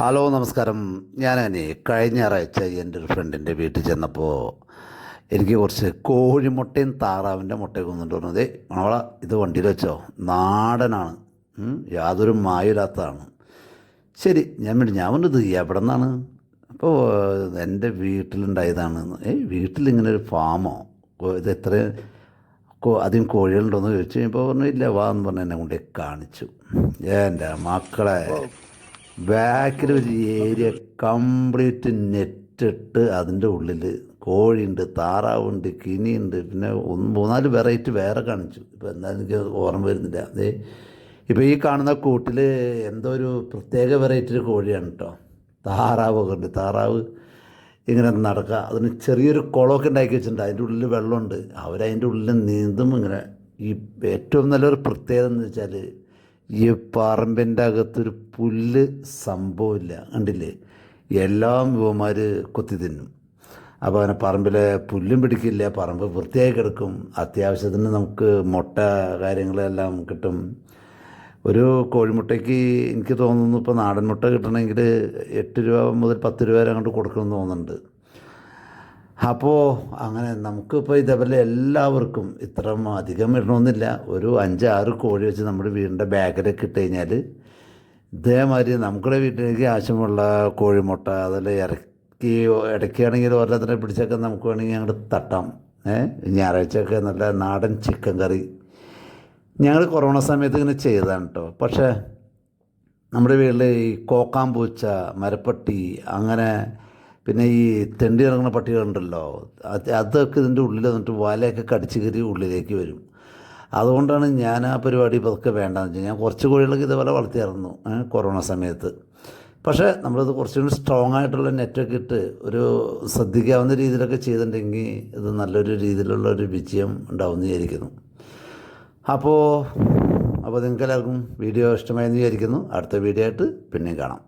Hello നമസ്കാരം. ഞാൻ അനി കഴിഞ്ഞ ഞായറാഴ്ച എന്റെ ഒരു ഫ്രണ്ടിന്റെ വീട്ടിൽ ചെന്നപ്പോൾ എനിക്ക് കുറച്ച് കോഴിമുട്ടയും താറാവിന്റെ മുട്ടയും കൊന്നിട്ട് പറഞ്ഞത് മണവള ഇത് വണ്ടിയിൽ വെച്ചോ. നാടനാണ്. യാതൊരു മായില്ലാത്തതാണ് ശരി ഞാൻ വേണ്ടി ഞാൻ പറഞ്ഞത് എവിടെ നിന്നാണ്? അപ്പോൾ എന്റെ വീട്ടിലുണ്ടായതാണ്. ഏയ് വീട്ടിലിങ്ങനെ ഒരു ഫാമോ? ഇത് എത്ര കോ ആദ്യം കോഴികളുണ്ടോയെന്ന് ചോദിച്ചു കഴിഞ്ഞപ്പോൾ പറഞ്ഞു ഇല്ല വാ എന്ന് പറഞ്ഞ് എന്നെ കൊണ്ട് കാണിച്ചു. എന്റെ മക്കളെ ബാക്കിൽ ഒരു ഏരിയ കംപ്ലീറ്റ് നെറ്റിട്ട് അതിന്റെ ഉള്ളിൽ കോഴിയുണ്ട് താറാവുണ്ട് കിനിയുണ്ട് പിന്നെ ഒന്ന് മൂന്നാൽ വെറൈറ്റി വേറെ കാണിച്ചു. ഇപ്പോൾ എന്തായാലും എനിക്ക് ഓർമ്മ വരുന്നില്ല. അതേ ഇപ്പോൾ ഈ കാണുന്ന കൂട്ടിൽ എന്തോ ഒരു പ്രത്യേക വെറൈറ്റി കോഴിയാണ് കേട്ടോ താറാവൊക്കെ ഉണ്ട്. താറാവ് ഇങ്ങനെ നടക്കുക. അതിന് ചെറിയൊരു കുളമൊക്കെ ഉണ്ടാക്കി വെച്ചിട്ടുണ്ട്. അതിന്റെ ഉള്ളിൽ വെള്ളമുണ്ട്. അവരതിന്റെ ഉള്ളിൽ നീന്തും ഇങ്ങനെ. ഈ ഏറ്റവും നല്ലൊരു പ്രത്യേകത എന്ന് വെച്ചാൽ ഈ പറമ്പിന്റെ അകത്തൊരു പുല്ല് സംഭവമില്ല. കണ്ടില്ലേ? എല്ലാം യുവമാർ കൊത്തി തിന്നും. അപ്പോൾ അങ്ങനെ പറമ്പിലെ പുല്ലും പിടിക്കില്ല. പറമ്പ് വൃത്തിയായി കിടക്കും. അത്യാവശ്യത്തിന് നമുക്ക് മുട്ട കാര്യങ്ങളെല്ലാം കിട്ടും. ഒരു കോഴിമുട്ടയ്ക്ക് എനിക്ക് തോന്നുന്നു ഇപ്പോൾ നാടൻ മുട്ട കിട്ടണമെങ്കിൽ എട്ട് രൂപ മുതൽ പത്ത് രൂപ വരെ അങ്ങോട്ട് കൊടുക്കണമെന്ന് തോന്നുന്നുണ്ട്. അപ്പോൾ അങ്ങനെ നമുക്കിപ്പോൾ ഇതേപോലെ എല്ലാവർക്കും ഇത്ര അധികം ഇടണമെന്നില്ല. ഒരു അഞ്ചാറ് കോഴി വെച്ച് നമ്മുടെ വീടിന്റെ ബാഗിലൊക്കെ ഇട്ട് കഴിഞ്ഞാൽ ഇതേമാതിരി നമ്മുടെ വീട്ടിലേക്ക് ആവശ്യമുള്ള കോഴിമുട്ട അതെല്ലാം ഇറക്കി ഇടയ്ക്കാണെങ്കിൽ ഓരോരുത്തരെ പിടിച്ചൊക്കെ നമുക്ക് വേണമെങ്കിൽ അങ്ങോട്ട് തട്ടാം. ഏഹ് ഞായറാഴ്ചയൊക്കെ നല്ല നാടൻ ചിക്കൻ കറി ഞങ്ങൾ കൊറോണ സമയത്ത് ഇങ്ങനെ ചെയ്തതാണ് കേട്ടോ പക്ഷേ നമ്മുടെ വീട്ടിൽ ഈ കോക്കാമ്പൂച്ച മരപ്പട്ടി അങ്ങനെ പിന്നെ ഈ തെണ്ടി ഇറങ്ങുന്ന പട്ടികളുണ്ടല്ലോ അത് അതൊക്കെ ഇതിന്റെ ഉള്ളിൽ വന്നിട്ട് വലയൊക്കെ കടിച്ച് കയറി ഉള്ളിലേക്ക് വരും. അതുകൊണ്ടാണ് ഞാൻ ആ പരിപാടി പതുക്കെ വേണ്ടെന്ന് വെച്ചാൽ ഞാൻ കുറച്ച് കോഴികളൊക്കെ ഇതേപോലെ വളർത്തിയായിരുന്നു കൊറോണ സമയത്ത്. പക്ഷേ നമ്മളത് കുറച്ചുകൂടി സ്ട്രോങ് ആയിട്ടുള്ള നെറ്റൊക്കെ ഇട്ട് ഒരു ശ്രദ്ധിക്കാവുന്ന രീതിയിലൊക്കെ ചെയ്തിട്ടുണ്ടെങ്കിൽ ഇത് നല്ലൊരു രീതിയിലുള്ള ഒരു വിജയം ഉണ്ടാവുമെന്ന് വിചാരിക്കുന്നു. അപ്പോൾ അപ്പോൾ നിങ്ങൾക്ക് എല്ലാവർക്കും വീഡിയോ ഇഷ്ടമായെന്ന് വിചാരിക്കുന്നു. അടുത്ത വീഡിയോ ആയിട്ട് പിന്നെയും കാണാം.